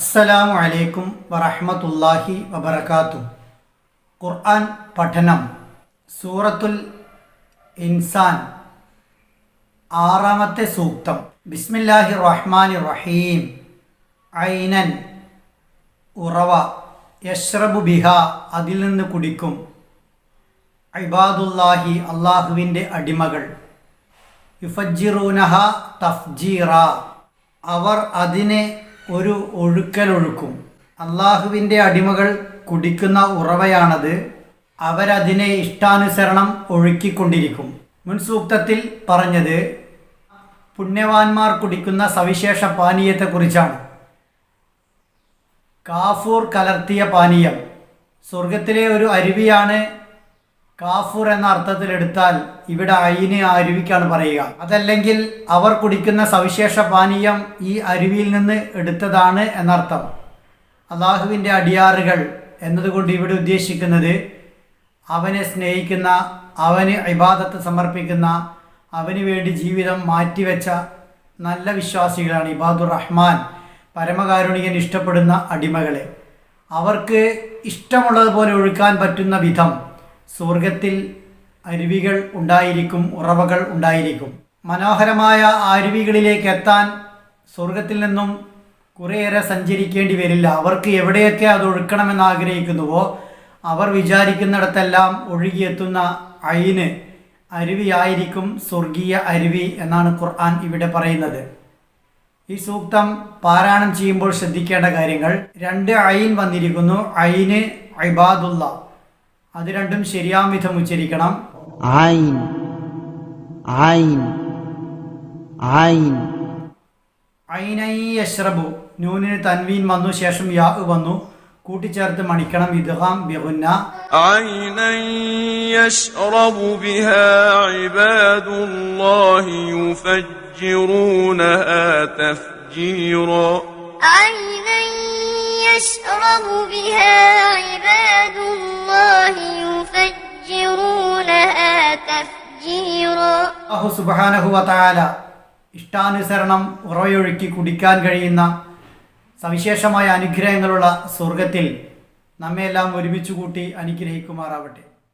അസ്സലാമു അലൈക്കും വറഹ്മത്തുള്ളാഹി വബറകാതുഹു. ഖുർആൻ പഠനം. സൂറത്തുൽ ഇൻസാൻ ആറാമത്തെ സൂക്തം. ബിസ്മില്ലാഹി റഹ്മാനി റഹീം ഐനൻ ഉറവ യഷ്റബു ബിഹ. അതിൽ നിന്ന് കുടിക്കും. ഇബാദുല്ലാഹി അള്ളാഹുവിന്റെ അടിമകൾ. യുഫജിറൂനഹ തഫ്ജീറ. അവർ അതിനെ ഒരു ഒഴുക്കലൊഴുക്കും. അള്ളാഹുവിന്റെ അടിമകൾ കുടിക്കുന്ന ഉറവയാണത്. അവരതിനെ ഇഷ്ടാനുസരണം ഒഴുക്കിക്കൊണ്ടിരിക്കും. മുൻ സൂക്തത്തിൽ പറഞ്ഞത് പുണ്യവാന്മാർ കുടിക്കുന്ന സവിശേഷ പാനീയത്തെക്കുറിച്ചാണ്. കാഫൂർ കലർത്തിയ പാനീയം. സ്വർഗത്തിലെ ഒരു അരുവിയാണ് കാഫൂർ എന്ന അർത്ഥത്തിൽ എടുത്താൽ ഇവിടെ അയിന് അരുവിക്കാണ് പറയുക. അതല്ലെങ്കിൽ അവർ കുടിക്കുന്ന സവിശേഷ പാനീയം ഈ അരുവിയിൽ നിന്ന് എടുത്തതാണ് എന്നർത്ഥം. അള്ളാഹുവിന്റെ അടിയാറുകൾ എന്നതുകൊണ്ട് ഇവിടെ ഉദ്ദേശിക്കുന്നത് അവനെ സ്നേഹിക്കുന്ന അവന് ഇബാദത്ത് സമർപ്പിക്കുന്ന അവന് വേണ്ടി ജീവിതം മാറ്റിവെച്ച നല്ല വിശ്വാസികളാണ് ഇബാദുർ റഹ്മാൻ പരമകാരുണികൻ ഇഷ്ടപ്പെടുന്ന അടിമകളെ. അവർക്ക് ഇഷ്ടമുള്ളതുപോലെ ഒഴുക്കാൻ പറ്റുന്ന വിധം സ്വർഗത്തിൽ അരുവികൾ ഉണ്ടായിരിക്കും ഉറവകൾ ഉണ്ടായിരിക്കും. മനോഹരമായ അരുവികളിലേക്ക് എത്താൻ സ്വർഗത്തിൽ നിന്നും കുറേയേറെ സഞ്ചരിക്കേണ്ടി വരില്ല. അവർക്ക് എവിടെയൊക്കെ അത് ഒഴുക്കണമെന്ന് ആഗ്രഹിക്കുന്നുവോ അവർ വിചാരിക്കുന്നിടത്തെല്ലാം ഒഴുകിയെത്തുന്ന അയിന് അരുവിയായിരിക്കും സ്വർഗീയ അരുവി എന്നാണ് ഖുർആൻ ഇവിടെ പറയുന്നത്. ഈ സൂക്തം പാരായണം ചെയ്യുമ്പോൾ ശ്രദ്ധിക്കേണ്ട കാര്യങ്ങൾ രണ്ട് അയിൻ വന്നിരിക്കുന്നു. അയിന് ഇബാദുള്ള അത് രണ്ടും ശരിയാം വിധം ഉച്ചരിക്കണം عين عين عين ഐനൈ യഷ്റബു നൂനിന് തൻവീൻ വന്നു ശേഷം യാ വന്നു കൂട്ടിച്ചേർത്ത് മണിക്കണം ഇദ്ഹാം ബിഹുന്ന عينا يشرب بها عباد الله يفجرونها تفجيرا عينا يشرب بها عباد الله يفجرونها تفجيرا അഹു സുബാനഹു വതാല ഇഷ്ടാനുസരണം ഉറവയൊഴുക്കി കുടിക്കാൻ കഴിയുന്ന സവിശേഷമായ അനുഗ്രഹങ്ങളുള്ള സ്വർഗത്തിൽ നമ്മയെല്ലാം ഒരുമിച്ച് കൂട്ടി അനുഗ്രഹിക്കുമാറാവട്ടെ